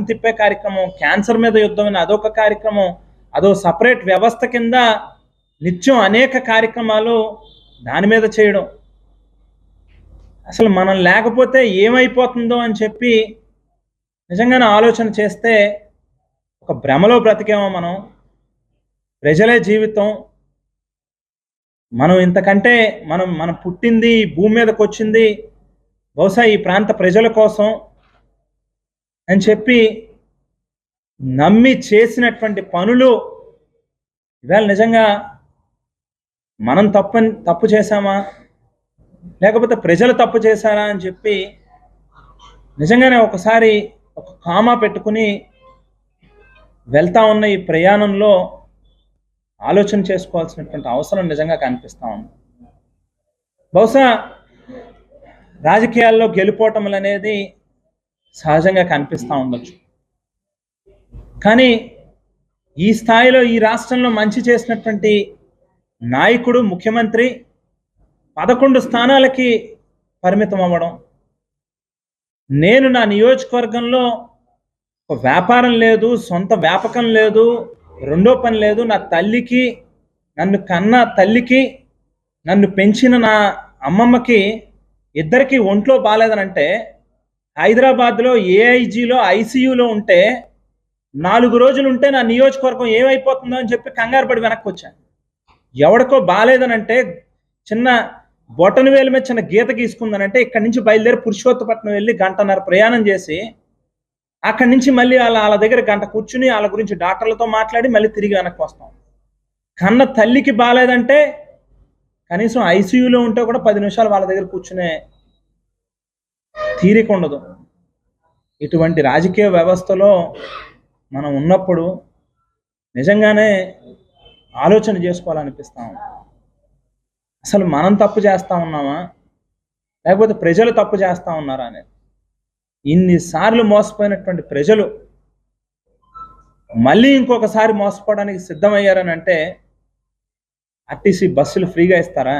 తిప్పే కార్యక్రమం క్యాన్సర్ మీద యుద్ధం అని అదొక కార్యక్రమం అదో సపరేట్ వ్యవస్థ కింద నిత్యం అనేక కార్యక్రమాలు దాని మీద చేయడం. అసలు మనం లేకపోతే ఏమైపోతుందో అని చెప్పి నిజంగానే ఆలోచన చేస్తే ఒక భ్రమలో బ్రతికేమో మనం. ప్రజలే జీవితం. మనం ఇంతకంటే మనం మనం పుట్టింది భూమి మీదకి వచ్చింది బహుశా ఈ ప్రాంత ప్రజల కోసం అని చెప్పి నమ్మి చేసినటువంటి పనులు ఇవాళ నిజంగా మనం తప్పు తప్పు చేశామా? లేకపోతే ప్రజలు తప్పు చేశారా అని చెప్పి నిజంగానే ఒకసారి ఒక కామా పెట్టుకుని వెళ్తా ఉన్న ఈ ప్రయాణంలో ఆలోచన చేసుకోవాల్సినటువంటి అవసరం నిజంగా కనిపిస్తా ఉంది. బహుశా రాజకీయాల్లో గెలుపోవటములు అనేది సహజంగా కనిపిస్తూ ఉండొచ్చు. కానీ ఈ స్థాయిలో ఈ రాష్ట్రంలో మంచి చేసినటువంటి నాయకుడు ముఖ్యమంత్రి పదకొండు స్థానాలకి పరిమితం అవ్వడం నేను నా నియోజకవర్గంలో ఒక వ్యాపారం లేదు సొంత వ్యాపకం లేదు రెండో పని లేదు నా తల్లికి నన్ను కన్న తల్లికి నన్ను పెంచిన నా అమ్మమ్మకి ఇద్దరికి ఒంట్లో బాగాలేదనంటే హైదరాబాద్లో ఏఐజీలో ఐసీయూలో ఉంటే నాలుగు రోజులు ఉంటే నా నియోజకవర్గం ఏమైపోతుందో అని చెప్పి కంగారు పడి వెనక్కి వచ్చాను ఎవడికో బాగాలేదనంటే చిన్న బొటన వేల మీద చిన్న గీత గీసుకుందనంటే ఇక్కడి నుంచి బయలుదేరి పురుషోత్తపట్నం వెళ్ళి గంటన్నర ప్రయాణం చేసి అక్కడి నుంచి మళ్ళీ వాళ్ళ వాళ్ళ దగ్గర గంట కూర్చుని వాళ్ళ గురించి డాక్టర్లతో మాట్లాడి మళ్ళీ తిరిగి వెనక్కి వస్తాం. కన్న తల్లికి బాగాలేదంటే కనీసం ఐసీయూలో ఉంటే కూడా పది నిమిషాలు వాళ్ళ దగ్గర కూర్చునే తీరిక ఉండదు. ఇటువంటి రాజకీయ వ్యవస్థలో మనం ఉన్నప్పుడు నిజంగానే ఆలోచన చేసుకోవాలనిపిస్తాం అసలు మనం తప్పు చేస్తా ఉన్నామా? లేకపోతే ప్రజలు తప్పు చేస్తా ఉన్నారా అనేది. ఇన్నిసార్లు మోసపోయినటువంటి ప్రజలు మళ్ళీ ఇంకొకసారి మోసపోవడానికి సిద్ధమయ్యారని అంటే ఆర్టీసీ బస్సులు ఫ్రీగా ఇస్తారా?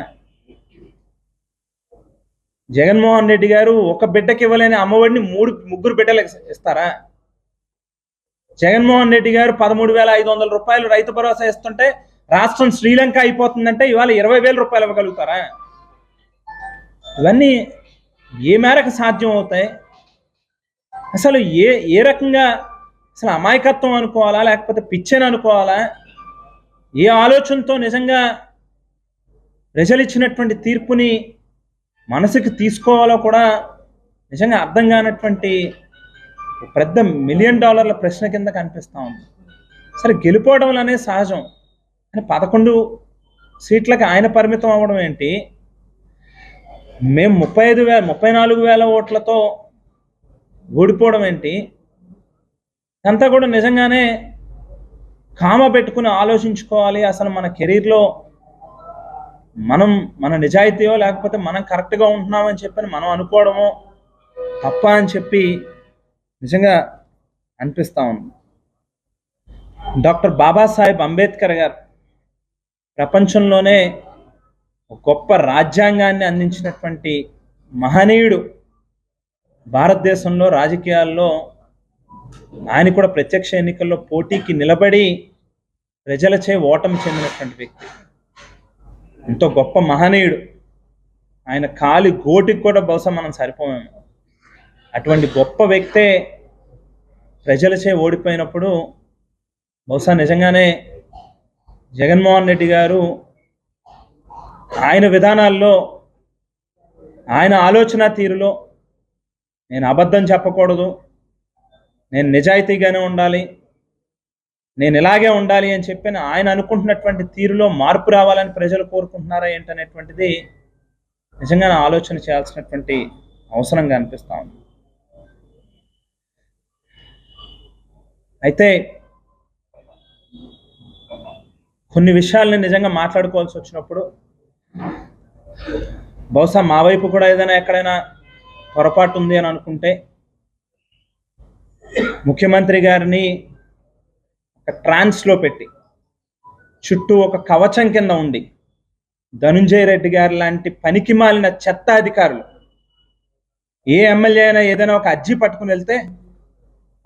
జగన్మోహన్ రెడ్డి గారు ఒక బిడ్డకి ఇవ్వలేని అమ్మఒడిని మూడు ముగ్గురు బిడ్డలకు ఇస్తారా? జగన్మోహన్ రెడ్డి గారు పదమూడు వేల ఐదు వందల రూపాయలు రైతు భరోసా ఇస్తుంటే రాష్ట్రం శ్రీలంక అయిపోతుందంటే ఇవాళ ఇరవై వేల రూపాయలు ఇవ్వగలుగుతారా? ఇవన్నీ ఏ మేరకు సాధ్యం అవుతాయి? అసలు ఏ ఏ రకంగా అసలు అమాయకత్వం అనుకోవాలా లేకపోతే పిచ్చని అనుకోవాలా? ఏ ఆలోచనతో నిజంగా ప్రజలు ఇచ్చినటువంటి తీర్పుని మనసుకి తీసుకోవాలో కూడా నిజంగా అర్థం కానటువంటి పెద్ద మిలియన్ డాలర్ల ప్రశ్న కింద కనిపిస్తూ ఉంది. సరే గెలిపోవడం అనేది సహజం. కానీ పదకొండు సీట్లకి ఆయన పరిమితం అవ్వడం ఏంటి? మేము ముప్పై ఐదు వేల ముప్పై నాలుగు వేల ఓట్లతో ఓడిపోవడం ఏంటి? అంతా కూడా నిజంగానే కామ పెట్టుకుని ఆలోచించుకోవాలి. అసలు మన కెరీర్లో మనం మన నిజాయితీయో లేకపోతే మనం కరెక్ట్గా ఉంటున్నామని చెప్పని మనం అనుకోవడమో తప్ప అని చెప్పి నిజంగా అనిపిస్తూ ఉంది. డాక్టర్ బాబాసాహెబ్ అంబేద్కర్ గారు ప్రపంచంలోనే గొప్ప రాజ్యాంగాన్ని అందించినటువంటి మహనీయుడు భారతదేశంలో రాజకీయాల్లో ఆయన కూడా ప్రత్యక్ష ఎన్నికల్లో పోటీకి నిలబడి ప్రజలచే ఓటమి చెందినటువంటి వ్యక్తి. ఎంతో గొప్ప మహనీయుడు. ఆయన కాలి గోటికి కూడా బహుశా మనం సరిపోయాము అటువంటి గొప్ప వ్యక్తే ప్రజలచే ఓడిపోయినప్పుడు బహుశా నిజంగానే జగన్మోహన్ రెడ్డి గారు ఆయన విధానాల్లో ఆయన ఆలోచన తీరులో నేను అబద్ధం చెప్పకూడదు. నేను నిజాయితీగానే ఉండాలి. నేను ఇలాగే ఉండాలి అని చెప్పి ఆయన అనుకుంటున్నటువంటి తీరులో మార్పు రావాలని ప్రజలు కోరుకుంటున్నారా ఏంటనేటువంటిది నిజంగా ఆలోచన చేయాల్సినటువంటి అవసరంగా అనిపిస్తా ఉంది. అయితే కొన్ని విషయాల్ని నిజంగా మాట్లాడుకోవాల్సి వచ్చినప్పుడు బహుశా మా వైపు కూడా ఏదైనా ఎక్కడైనా పొరపాటు ఉంది అని అనుకుంటే ముఖ్యమంత్రి గారిని ఒక ట్రాన్స్లో పెట్టి. చుట్టూ ఒక కవచం కింద ఉండి. ధనుంజయ రెడ్డి గారు లాంటి పనికి మాలిన చెత్త అధికారులు. ఏ ఎమ్మెల్యే అయినా ఏదైనా ఒక అర్జీ పట్టుకుని వెళ్తే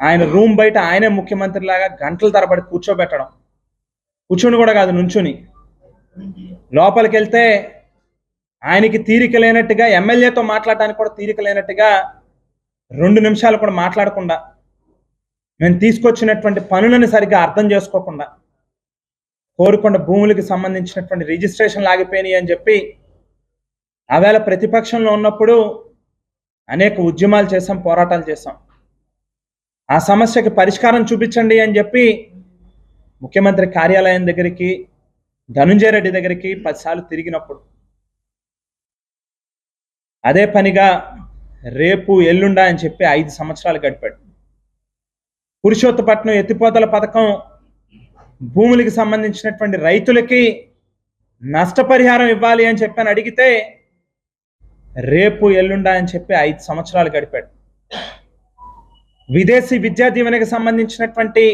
ఆయన రూమ్ బయట ఆయనే ముఖ్యమంత్రి లాగా గంటల తరబడి కూర్చోబెట్టడం. కూర్చుని కూడా కాదు నుంచుని. లోపలికి వెళ్తే ఆయనకి తీరిక లేనట్టుగా ఎమ్మెల్యేతో మాట్లాడడానికి కూడా తీరిక లేనట్టుగా రెండు నిమిషాలు కూడా మాట్లాడకుండా మేము తీసుకొచ్చినటువంటి పనులను సరిగ్గా అర్థం చేసుకోకుండా కోరుకొండ భూములకు సంబంధించినటువంటి రిజిస్ట్రేషన్ లాగిపోయినాయి అని చెప్పి ఆవేళ ప్రతిపక్షంలో ఉన్నప్పుడు అనేక ఉద్యమాలు చేసాం పోరాటాలు చేసాం ఆ సమస్యకి పరిష్కారం చూపించండి అని చెప్పి ముఖ్యమంత్రి కార్యాలయం దగ్గరికి ధనుంజయ రెడ్డి దగ్గరికి పదిసార్లు తిరిగినప్పుడు అదే పనిగా రేపు ఎల్లుండా అని చెప్పి ఐదు సంవత్సరాలు గడిపాడు. పురుషోత్తపట్నం ఎత్తిపోతల పథకం భూములకి సంబంధించినటువంటి రైతులకి నష్టపరిహారం ఇవ్వాలి అని చెప్పని అడిగితే రేపు ఎల్లుండా అని చెప్పి ఐదు సంవత్సరాలు గడిపాడు. విదేశీ విద్యా దీవెనకి సంబంధించినటువంటి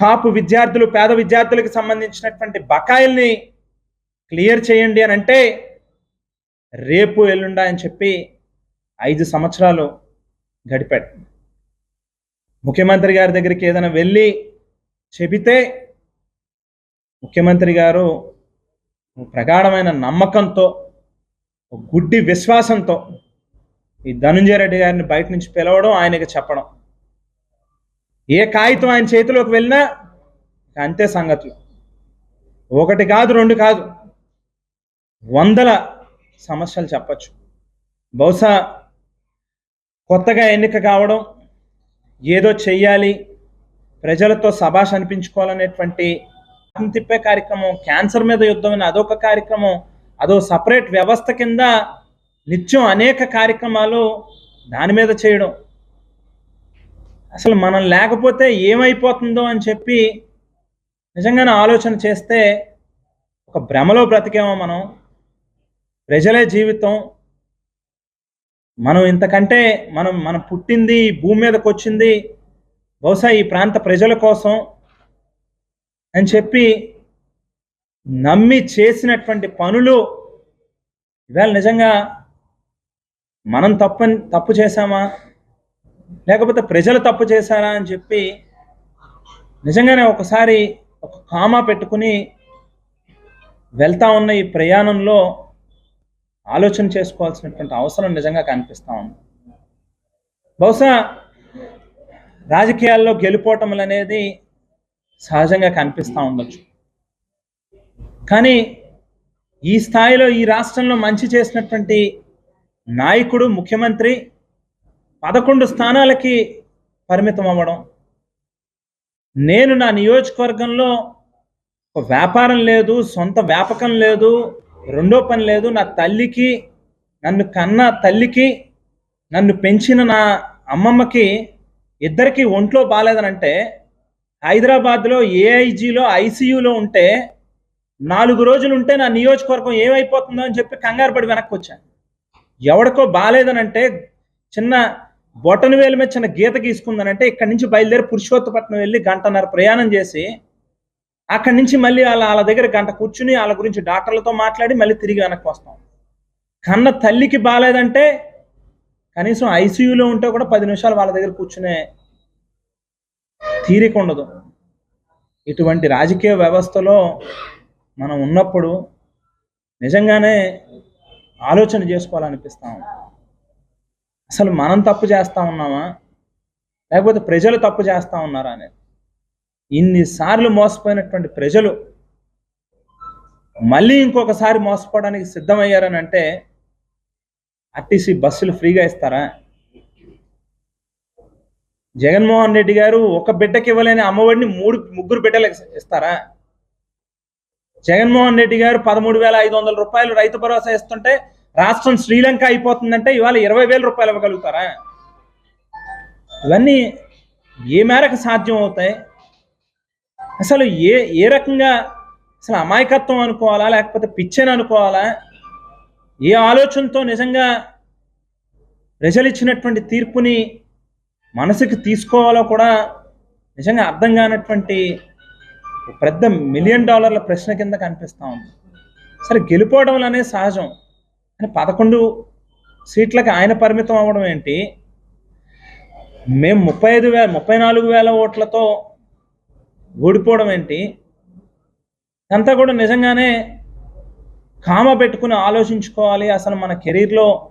కాపు విద్యార్థులు పేద విద్యార్థులకు సంబంధించినటువంటి బకాయిల్ని క్లియర్ చేయండి అని అంటే రేపు ఎల్లుండా అని చెప్పి ఐదు సంవత్సరాలు గడిపాడు. ముఖ్యమంత్రి గారి దగ్గరికి ఏదైనా వెళ్ళి చెబితే ముఖ్యమంత్రి గారు ప్రగాఢమైన నమ్మకంతో గుడ్డి విశ్వాసంతో ఈ ధనుంజయ రెడ్డి గారిని బయట నుంచి పిలవడం ఆయనకి చెప్పడం. ఏ కాగితం ఆయన చేతిలోకి వెళ్ళినా అంతే సంగతులు. ఒకటి కాదు రెండు కాదు వందల సమస్యలు చెప్పచ్చు. బహుశా కొత్తగా ఎన్నిక కావడం ఏదో చెయ్యాలి ప్రజలతో సభాష్ అనిపించుకోవాలనేటువంటి తిప్పే కార్యక్రమం క్యాన్సర్ మీద యుద్ధం అని అదొక కార్యక్రమం అదో సపరేట్ వ్యవస్థ కింద నిత్యం అనేక కార్యక్రమాలు దాని మీద చేయడం. అసలు మనం లేకపోతే ఏమైపోతుందో అని చెప్పి నిజంగానే ఆలోచన చేస్తే ఒక భ్రమలో బ్రతికేమో మనం ప్రజలే జీవితం మనం ఇంతకంటే మనం మనం పుట్టింది భూమి మీదకి వచ్చింది బహుశా ఈ ప్రాంత ప్రజల కోసం అని చెప్పి నమ్మి చేసినటువంటి పనులు ఇవాళ నిజంగా మనం తప్పు తప్పు చేశామా? లేకపోతే ప్రజలు తప్పు చేశారా అని చెప్పి నిజంగానే ఒకసారి ఒక కామా పెట్టుకుని వెళ్తా ఉన్న ఈ ప్రయాణంలో ఆలోచన చేసుకోవాల్సినటువంటి అవసరం నిజంగా కనిపిస్తూ ఉంది. బహుశా రాజకీయాల్లో గెలుపోటములు అనేది సహజంగా కనిపిస్తూ ఉండొచ్చు. కానీ ఈ స్థాయిలో ఈ రాష్ట్రంలో మంచి చేసినటువంటి నాయకుడు ముఖ్యమంత్రి పదకొండు స్థానాలకి పరిమితం అవ్వడం నేను నా నియోజకవర్గంలో ఒక వ్యాపారం లేదు సొంత వ్యాపకం లేదు రెండో పని లేదు నా తల్లికి నన్ను కన్న తల్లికి నన్ను పెంచిన నా అమ్మమ్మకి ఇద్దరికి ఒంట్లో బాగాలేదనంటే హైదరాబాద్లో ఏఐజీలో ఐసీయూలో ఉంటే నాలుగు రోజులు ఉంటే నా నియోజకవర్గం ఏమైపోతుందో అని చెప్పి కంగారు పడి వెనక్కి వచ్చాను. ఎవడికో బాగాలేదనంటే చిన్న బొటన వేలు మీద చిన్న గీత గీసుకుందనంటే ఇక్కడి నుంచి బయలుదేరి పురుషోత్తపట్నం వెళ్ళి గంటన్నర ప్రయాణం చేసి అక్కడి నుంచి మళ్ళీ వాళ్ళ వాళ్ళ దగ్గర గంట కూర్చుని వాళ్ళ గురించి డాక్టర్లతో మాట్లాడి మళ్ళీ తిరిగి వెనక్కి వస్తాం. కన్న తల్లికి బాగాలేదంటే కనీసం ఐసీయూలో ఉంటే కూడా పది నిమిషాలు వాళ్ళ దగ్గర కూర్చునే తీరిక ఉండదు. ఇటువంటి రాజకీయ వ్యవస్థలో మనం ఉన్నప్పుడు నిజంగానే ఆలోచన చేసుకోవాలనిపిస్తాం. అసలు మనం తప్పు చేస్తా ఉన్నామా? లేకపోతే ప్రజలు తప్పు చేస్తా ఉన్నారా అనేది? ఇన్నిసార్లు మోసపోయినటువంటి ప్రజలు మళ్ళీ ఇంకొకసారి మోసపోవడానికి సిద్ధమయ్యారని అంటే ఆర్టీసీ బస్సులు ఫ్రీగా ఇస్తారా? జగన్మోహన్ రెడ్డి గారు ఒక బిడ్డకి ఇవ్వలేని అమ్మఒడిని మూడు ముగ్గురు బిడ్డలకు ఇస్తారా? జగన్మోహన్ రెడ్డి గారు పదమూడు వేల ఐదు వందల రూపాయలు రైతు భరోసా ఇస్తుంటే రాష్ట్రం శ్రీలంక అయిపోతుందంటే ఇవాళ ఇరవై వేల రూపాయలు ఇవ్వగలుగుతారా? ఇవన్నీ ఏ మేరకు సాధ్యం అవుతాయి? అసలు ఏ ఏ రకంగా అసలు అమాయకత్వం అనుకోవాలా లేకపోతే పిచ్చని అనుకోవాలా? ఏ ఆలోచనతో నిజంగా ప్రజలు ఇచ్చినటువంటి తీర్పుని మనసుకి తీసుకోవాలో కూడా నిజంగా అర్థం కానటువంటి పెద్ద మిలియన్ డాలర్ల ప్రశ్న కింద కనిపిస్తూ ఉంది. సరే గెలిపోవడం అనేది సహజం. కానీ పదకొండు సీట్లకు ఆయన పరిమితం అవ్వడం ఏంటి? మేము ముప్పై ఐదు వేల ముప్పై నాలుగు వేల ఓట్లతో ఓడిపోవడం ఏంటి? అంతా కూడా నిజంగానే కామ పెట్టుకుని ఆలోచించుకోవాలి. అసలు మన కెరీర్లో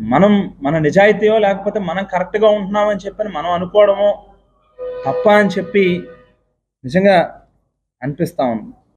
మనం మన నిజాయితీయో లేకపోతే మనం కరెక్ట్గా ఉంటున్నామని చెప్పని మనం అనుకోవడమో తప్ప అని చెప్పి నిజంగా అనిపిస్తూ ఉంది.